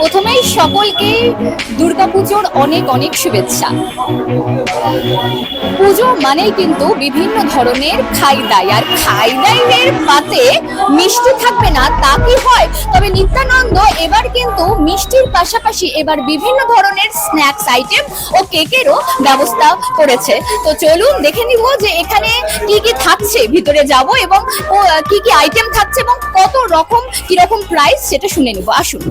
প্রথমেই সকলকে দুর্গাপুজোর অনেক অনেক শুভেচ্ছা। পুজো মানেই কিন্তু বিভিন্ন ধরনের খাই দাই, আর খাই দাইয়ের পাতে মিষ্টি থাকবে না, তা কি হয়? তবে নিত্যানন্দ এবার কিন্তু মিষ্টির পাশাপাশি এবার বিভিন্ন ধরনের স্ন্যাক্স, আইটেম ও কেকেরও ব্যবস্থা করেছে। তো চলুন দেখে নিব যে এখানে কি কি থাকছে, ভিতরে যাব এবং কি কি আইটেম থাকছে এবং কত রকম, কীরকম প্রাইস সেটা শুনে নিব। আসুন।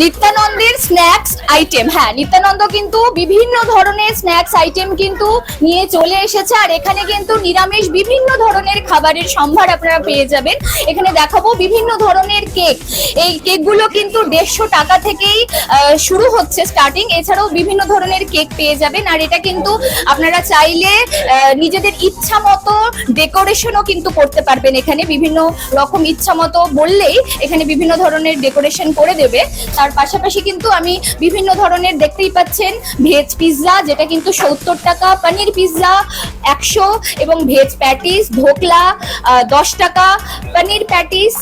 নিত্যানন্দের স্ন্যাক্স আইটেম হ্যাঁ নিত্যানন্দ কিন্তু বিভিন্ন ধরনের স্ন্যাক্স আইটেম কিন্তু নিয়ে চলে এসেছে। আর এখানে কিন্তু নিরামিষ বিভিন্ন ধরনের খাবারের সম্ভার আপনারা পেয়ে যাবেন। এখানে দেখাবো বিভিন্ন ধরনের কেক এই কেকগুলো কিন্তু দেড়শো টাকা থেকেই শুরু হচ্ছে স্টার্টিং এছাড়াও বিভিন্ন ধরনের কেক পেয়ে যাবেন। আর এটা কিন্তু আপনারা চাইলে নিজেদের ইচ্ছা মতো ডেকোরেশনও কিন্তু করতে পারবেন এখানে। বিভিন্ন রকম ইচ্ছা মতো বললেই এখানে বিভিন্ন ধরনের ডেকোরেশন করে দেবে। তার পাশাপাশি কিন্তু আমি বিভিন্ন ধরনের দেখতেই পাচ্ছেন ভেজ পিৎজা যেটা কিন্তু সত্তর টাকা, পনির পিৎজা একশো এবং ভেজ প্যাটিস ধোকলা দশ টাকা, পনির প্যাটিস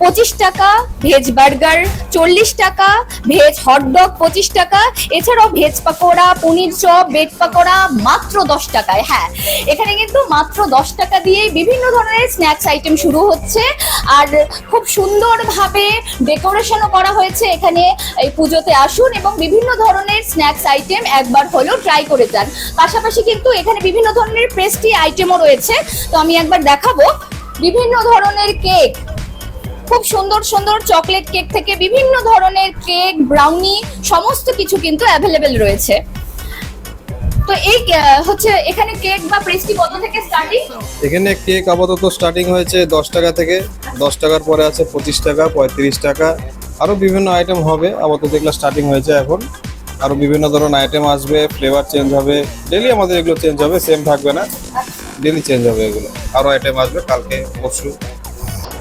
পঁচিশ টাকা, ভেজ বার্গার চল্লিশ টাকা, ভেজ হটডগ পঁচিশ টাকা, এছাড়াও veg pakora, paneer chop bread pakora মাত্র দশ টাকায় হ্যাঁ। এখানে কিন্তু মাত্র দশ টাকা দিয়ে বিভিন্ন ধরনের স্ন্যাক্স আইটেম শুরু হচ্ছে। আর খুব সুন্দরভাবে ডেকোরেশনও করা হয়েছে এখানে এই পুজোতে আসুন এবং বিভিন্ন ধরনের স্ন্যাক্স আইটেম একবার হলেও ট্রাই করে যান। পাশাপাশি কিন্তু এখানে বিভিন্ন ধরনের পেস্ট্রি আইটেমও রয়েছে। তো আমি একবার দেখাবো। বিভিন্ন ধরনের কেক খুব সুন্দর সুন্দর চকলেট কেক থেকে বিভিন্ন ধরনের কেক ব্রাউনি সমস্ত কিছু কিন্তু অ্যাভেলেবেল রয়েছে। তো এই হচ্ছে এখানে কেক বা পেস্ট্রি কত থেকে স্টার্টিং এখানে কেক আপাতত স্টার্টিং হয়েছে দশ টাকা থেকে। দশ টাকার পরে আছে পঁচিশ টাকা, পঁয়ত্রিশ টাকা। আরও বিভিন্ন আইটেম হবে, আপাতত এগুলো স্টার্টিং হয়েছে এখন। আরও বিভিন্ন ধরনের আইটেম আসবে ফ্লেভার চেঞ্জ হবে। ডেলি আমাদের এগুলো চেঞ্জ হবে সেম থাকবে না। ডেলি চেঞ্জ হবে এগুলো। আরও আইটেম আসবে কালকে, পরশু।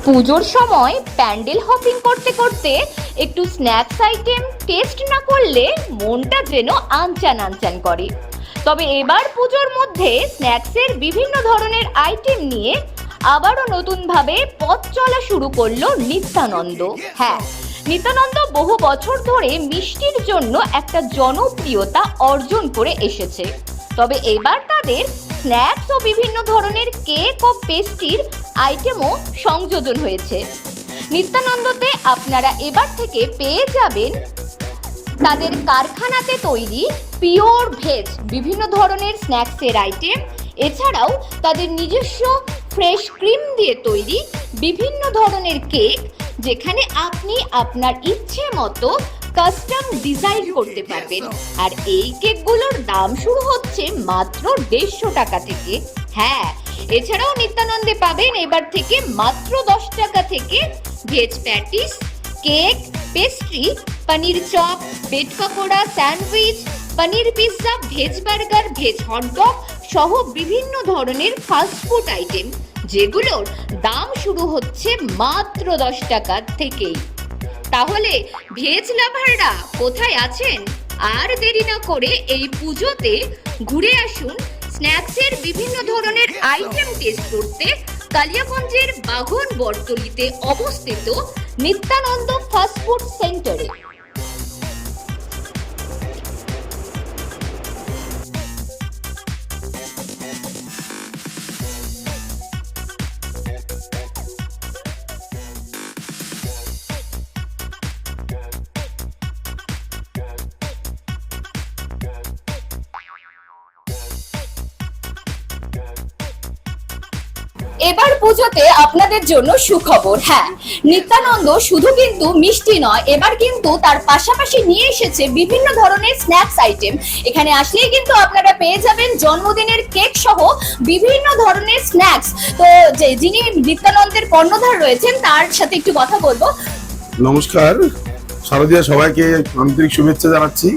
পুজোর সময় প্যান্ডেল হপিং করতে করতে একটু স্ন্যাক্স আইটেম টেস্ট না করলে মনটা যেন আনচান আনচান করে। তবে এবার পুজোর মধ্যে স্ন্যাক্সের বিভিন্ন ধরনের আইটেম নিয়ে আবারও নতুনভাবে পথ চলা শুরু করল নিত্যানন্দ। হ্যাঁ নিত্যানন্দ বহু বছর ধরে মিষ্টির জন্য একটা জনপ্রিয়তা অর্জন করে এসেছে। তবে এবার তাদের স্ন্যাক্স ও বিভিন্ন ধরনের কেক ও পেস্ট্রির আইটেমও সংযোজন হয়েছে। নিত্যানন্দতে আপনারা এবার থেকে পেয়ে যাবেন তাদের কারখানাতে তৈরি পিওর ভেজ বিভিন্ন ধরনের স্ন্যাক্সের আইটেম। এছাড়াও তাদের নিজস্ব ফ্রেশ ক্রিম দিয়ে তৈরি বিভিন্ন ধরনের কেক যেখানে আপনি আপনার ইচ্ছে মতো কাস্টম ডিজাইন করতে পারবেন। আর এই কেকগুলোর দাম শুরু হচ্ছে মাত্র দেড়শো টাকা থেকে। হ্যাঁ এছাড়াও নিত্যানন্দে পাবেন এবার থেকে মাত্র দশ টাকা থেকে veg patties, cake, pastry, paneer chop, bread pakora, sandwich, paneer pizza, veg burger, veg hot dog সহ বিভিন্ন ধরনের ফাস্টফুড আইটেম, যেগুলোর দাম শুরু হচ্ছে মাত্র দশ টাকা থেকেই। তাহলে ভেজ লাভাররা কোথায় আছেন? আর দেরি না করে এই পুজোতে ঘুরে আসুন স্ন্যাক্সের বিভিন্ন ধরনের আইটেম টেস্ট করতে কালিয়াগঞ্জের বাঘন বটতলিতে অবস্থিত নিত্যানন্দ ফাস্টফুড সেন্টারে এবার পুজোতে আপনাদের জন্য সুখবর হ্যাঁ। নিত্যানন্দ শুধু কিন্তু মিষ্টি নয়, এবার কিন্তু তার পাশাপাশি নিয়ে এসেছে বিভিন্ন ধরনের স্ন্যাক্স আইটেম এখানে আসলেই কিন্তু আপনারা পেয়ে যাবেন জন্মদিনের কেক সহ বিভিন্ন ধরনের স্ন্যাক্স তো যে যিনি নিত্যানন্দের কর্ণধার রয়েছেন, তার সাথে একটু কথা বলব। নমস্কার। শারদীয়া সবাইকে আন্তরিক শুভেচ্ছা জানাচ্ছি।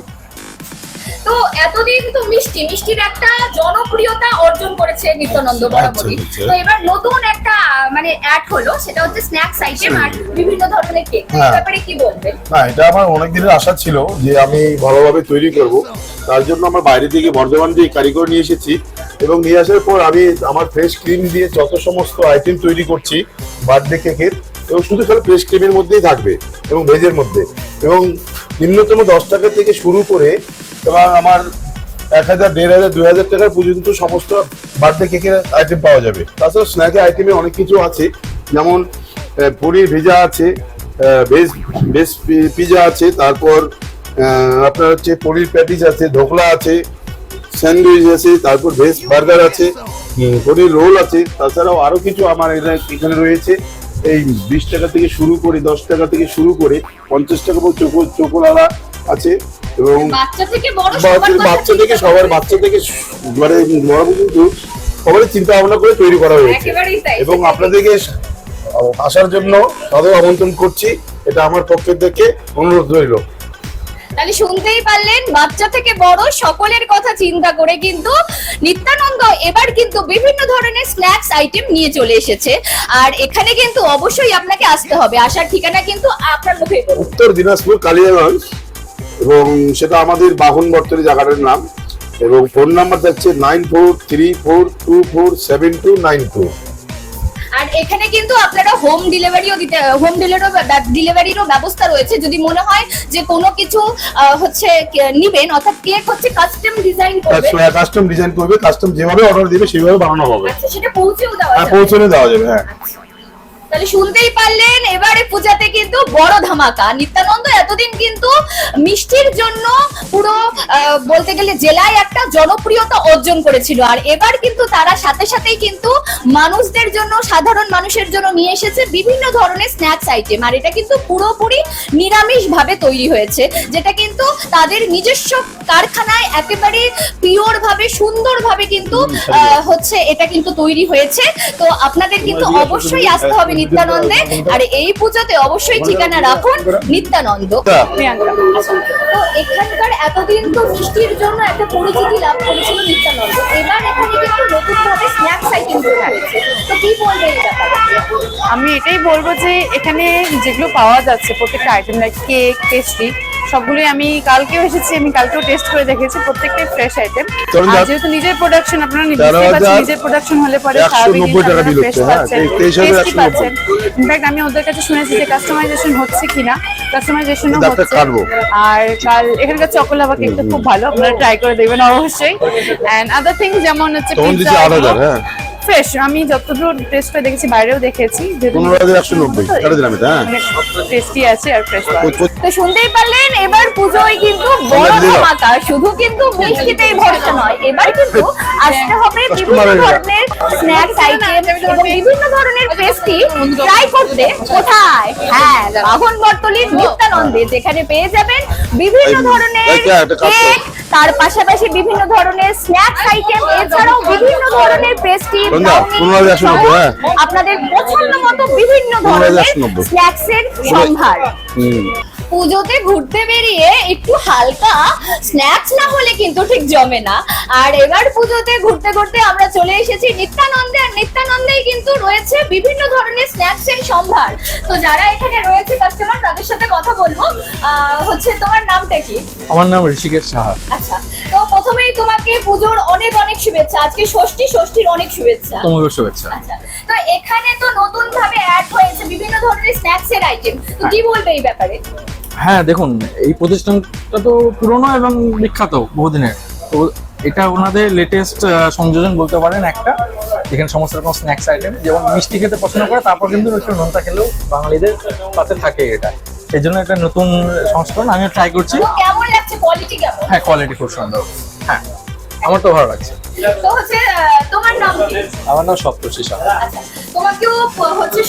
এতদিন তো মিষ্টি মিষ্টির একটা জনপ্রিয়তা অর্জন করেছে নিত্যানন্দ বরাবরই। আচ্ছা, আচ্ছা। তো এবার নতুন একটা মানে অ্যাড হলো সেটা হচ্ছে স্ন্যাক্স আইটেম আর বিভিন্ন ধরনের কেক হ্যাঁ। ব্যাপারে কি বলবেন না এটা আমার অনেক দিনের আশা ছিল যে আমি ভালোভাবে তৈরি করব। তার জন্য আমার বাইরে থেকে বর্ধমান থেকে কারিগর নিয়ে এসেছি এবং নিয়ে আসার পর আমি আমার ফ্রেশ ক্রিম দিয়ে যত সমস্ত আইটেম তৈরি করছি বার্থডে কেকের এবং শুধু খালি ফ্রেশ ক্রিমের মধ্যেই থাকবে এবং ভেজের মধ্যে। এবং নিম্নতম দশ টাকা থেকে শুরু করে এবং আমার এক হাজার দেড় হাজার দুই হাজার টাকার পর্যন্ত সমস্ত বার্থডে কেকের আইটেম পাওয়া যাবে। তাছাড়া স্ন্যাকের আইটেমে অনেক কিছু আছে যেমন পনির ভেজা আছে ভেজ ভেজ পিজা আছে তারপর আপনার হচ্ছে পনির প্যাটিস আছে ধোকলা আছে স্যান্ডউইচ আছে তারপর ভেজ বার্গার আছে পনির রোল আছে তাছাড়াও আরও কিছু আমার এখানে- এখানে রয়েছে। এই বিশ টাকা থেকে শুরু করে দশ টাকা থেকে শুরু করে পঞ্চাশ টাকা পর্যন্ত চোখো চোখোলালা আছে এবং বাচ্চা থেকে সবার বাচ্চা থেকে সবার। বাচ্চা থেকে মানে বড় পর্যন্ত সবারই চিন্তা ভাবনা করে তৈরি করা হয়েছে। এবং আপনাদেরকে আসার জন্য সাদর আমন্ত্রণ করছি। এটা আমার পক্ষের থেকে অনুরোধ রইল। তাহলে শুনতেই পারলেন বাচ্চা থেকে বড় সকলের কথা চিন্তা করে কিন্তু নিত্যানন্দ এবার কিন্তু বিভিন্ন ধরনের স্ন্যাক্স আইটেম নিয়ে চলে এসেছে। আর এখানে কিন্তু অবশ্যই আপনাকে আসতে হবে। আসার ঠিকানা কিন্তু আপনার মুখে উত্তর দিনাজপুর কালিয়াগঞ্জ। এবং সেটা আমাদের বাহন বর্তনী জায়গাটার নাম। এবং ফোন নাম্বার যাচ্ছে nine four three four two four seven two nine two আর এখানে কিন্তু আপনারা হোম ডেলিভারিও দিতে হোম ডেলিভারিরও ব্যবস্থা রয়েছে। যদি মনে হয় যে কোনো কিছু হচ্ছে নিবেন অর্থাৎ কেক হচ্ছে কাস্টম ডিজাইন করবে কাস্টম ডিজাইন করবে কাস্টম যেভাবে অর্ডার দিবে সেভাবে বানানো হবে। আচ্ছা সেটা পৌঁছেও দেওয়া হ্যাঁ যাবে। পৌঁছনে দেওয়া যাবে হ্যাঁ। তাহলে শুনতেই পারলেন এবারে পূজাতে কিন্তু বড় ধামাকা। নিত্যানন্দ এতদিন কিন্তু মিষ্টির জন্য পুরো বলতে গেলে জেলায় একটা জনপ্রিয়তা অর্জন করেছিল। আর এবার কিন্তু তারা সাথে সাথেই কিন্তু মানুষদের জন্য সাধারণ মানুষের জন্য নিয়ে এসেছে বিভিন্ন ধরনের স্ন্যাক্স আইটেম আর এটা কিন্তু পুরোপুরি নিরামিষ ভাবে তৈরি হয়েছে যেটা কিন্তু তাদের নিজস্ব কারখানায় একেবারে পিওর ভাবে সুন্দর ভাবে কিন্তু আহ, হচ্ছে এটা কিন্তু তৈরি হয়েছে। তো আপনাদের কিন্তু অবশ্যই আসতে হবে নিত্যানন্দে আর এই পুজোতে অবশ্যই ঠিকানা রাখুন নিত্যানন্দ। তো। এখানকার এতদিন তো মিষ্টির জন্য একটা পরিচিতি লাভ করেছিল নিত্যানন্দ। এবার এখানে কিন্তু নতুন ভাবে স্ন্যাক্স আইটেম হয়েছে তো কি বলবে আমি এটাই বলব যে এখানে যেগুলো পাওয়া যাচ্ছে প্রত্যেকটা আইটেম লাইক কেক পেস্ট্রি সবগুলোই আমি কালকেও এসেছি আমি কালকেও টেস্ট করে দেখেছি প্রত্যেকটাই ফ্রেশ আইটেম আর যেহেতু নিজের প্রোডাকশন আপনারা বুঝতেই পারছেন নিজের প্রোডাকশন হলে পরে হচ্ছে, হ্যাঁ, পাচ্ছেন, ইনফ্যাক্ট আমি ওদের কাছে শুনেছি যে কাস্টমাইজেশন হচ্ছে কিনা কাস্টমাইজেশনও হচ্ছে। আর কাল এখানকার চকোলাভা কেকটা খুব ভালো আপনারা ট্রাই করে দেখবেন অবশ্যই। এন্ড আদার থিংস যেমন হচ্ছে ফ্রেশ আমি যতদূর টেস্ট করে দেখেছি বাইরেও দেখেছি পনেরো হাজার একশো নব্বই কেটে দিলাম এটা টেস্টি আছে আর ফ্রেশ তো শুনতেই পারলেন এবার পুজোয় কিন্তু বড় ধামাকা শুধু কিন্তু মিষ্টিতেই ভরসা নয় এবার কিন্তু আসতে হবে বিভিন্ন ধরনের স্ন্যাক্স আইটেম এবং বিভিন্ন ধরনের পেস্ট্রি ট্রাই করতে কোথায়? হ্যাঁ বাহন বর্তলির নিত্যানন্দে যেখানে পেয়ে যাবেন বিভিন্ন ধরনের। কেক তার পাশাপাশি বিভিন্ন ধরনের স্ন্যাক্স আইটেম এছাড়াও বিভিন্ন ধরনের পেস্ট্রি সন্ধ্যা, পনেরো হাজার একশো নব্বই, হ্যাঁ। আপনাদের পছন্দ মতো বিভিন্ন ধরনের। স্ন্যাক্সের সম্ভার পুজোতে ঘুরতে বেরিয়ে একটু হালকা স্ন্যাক্স না হলে কিন্তু ঠিক জমে না। আর এবার পুজোতে ঘুরতে ঘুরতে আমরা চলে এসেছি নিত্যানন্দে। আর নিত্যানন্দেই কিন্তু রয়েছে বিভিন্ন ধরনের স্ন্যাক্স এর সম্ভার। তো যারা এখানে রয়েছে কাস্টমার তাদের সাথে কথা বলব। হচ্ছে তোমার নামটা কি? আমার নাম ঋষিকেশ সাহা। আচ্ছা তো প্রথমেই তোমাকে পুজোর অনেক অনেক শুভেচ্ছা। আজকে ষষ্ঠী ষষ্ঠীর অনেক শুভেচ্ছা। তোমাকে শুভেচ্ছা। আচ্ছা তো এখানে তো নতুন ভাবে অ্যাড হয়েছে বিভিন্ন ধরনের স্ন্যাক্স এর আইটেম তো কি বলবে এই ব্যাপারে? হ্যাঁ দেখুন এই প্রতিষ্ঠানটা তো পুরনো এবং বিখ্যাত বহুদিনের। তো এটা ওনাদের লেটেস্ট সংযোজন বলতে পারেন একটা। এখানে সমস্ত রকম স্ন্যাক্স আইটেম যেমন মিষ্টি খেতে পছন্দ করে তারপর কিন্তু একটু নোনতা খেলেও বাঙালিদের পাশে থাকে এটা। এই জন্য একটা নতুন সংস্করণ আমি ট্রাই করছি। তো কেমন লাগছে? কোয়ালিটি কেমন? হ্যাঁ কোয়ালিটি খুব সুন্দর। হ্যাঁ আমার তো ভালো লাগছে। তো হচ্ছে আহ, তোমার নাম কি? আমার নাম সপ্তর্ষি সাহা। আচ্ছা তোমাকেও হচ্ছে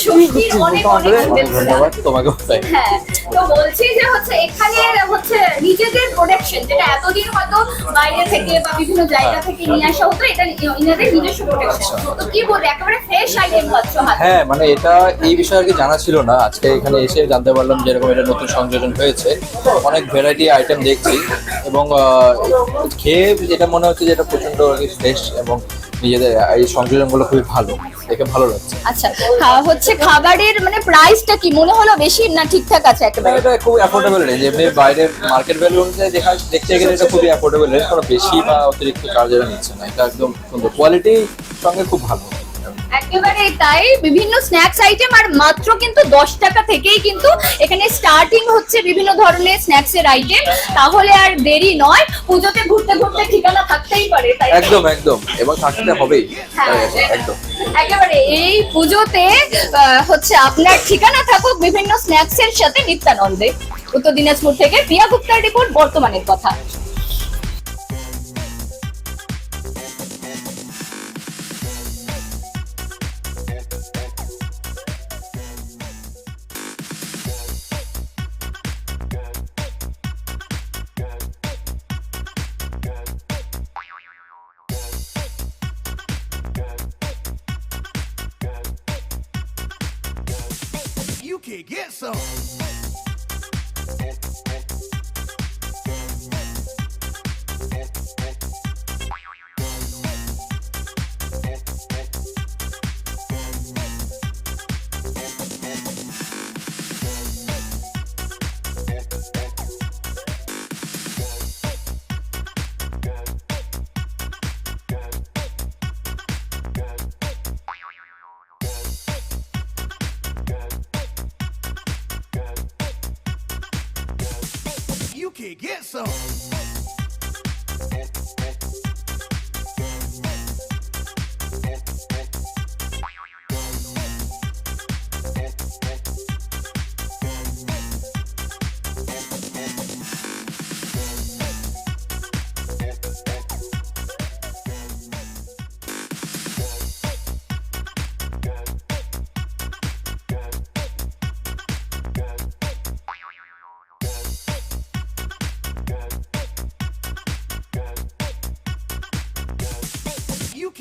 অনেক অনেক ধন্যবাদ। তোমাকেও তাই হ্যাঁ তো বলছি যে হচ্ছে এখানে হচ্ছে নিজেদের প্রোডাকশন যেটা এতদিন হয়তো বাইরে থেকে বা বিভিন্ন জায়গা থেকে নিয়ে আসা হতো এটা ইনাদের নিজস্ব প্রোডাকশন তো কি বলবে একেবারে ফ্রেশ আইটেম পাচ্ছ হ্যাঁ মানে এটা এই বিষয়ে আর কি জানা ছিল না। আজকে এখানে এসে জানতে পারলাম যে এরকম এটা নতুন সংযোজন হয়েছে। অনেক ভ্যারাইটি আইটেম দেখছি। এবং খেয়ে যেটা মনে হচ্ছে যে এটা প্রচণ্ড ফ্রেশ এবং নিজেদের এই সংযোজনগুলো খুবই ভালো। দেখে ভালো লাগছে। আচ্ছা খা- হচ্ছে খাবারের মানে প্রাইসটা কি? মনে হলো বেশি না ঠিকঠাক আছে একেবারে? এটা খুব অ্যাফোর্ডেবল রেঞ্জ এমনি বাইরে মার্কেট ভ্যালু অনুযায়ী দেখা দেখতে গেলে এটা খুবই অ্যাফোর্ডেবল রেঞ্জ কোনো বেশি বা অতিরিক্ত চার্জ এরা নিচ্ছে না। এটা একদম সুন্দর। কোয়ালিটি সঙ্গে খুব ভালো। একেবারে তাই। বিভিন্ন স্ন্যাক্স আইটেম আর মাত্র কিন্তু দশ টাকা থেকেই কিন্তু এখানে স্টার্টিং হচ্ছে বিভিন্ন ধরনের স্ন্যাক্স এর আইটেম তাহলে আর দেরি নয় পুজোতে ঘুরতে ঘুরতে ঠিকানা থাকতেই পারে তাই একদম একদম। এবং থাকতে হবেই। হ্যাঁ। একদম। একেবারে এই পুজোতে হচ্ছে আপনার ঠিকানা থাকুক বিভিন্ন স্ন্যাক্স এর সাথে নিত্যানন্দে। উত্তর দিনাজপুর থেকে প্রিয়া গুপ্তার রিপোর্ট বর্তমানের কথা। song. get some.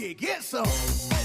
kick, get some.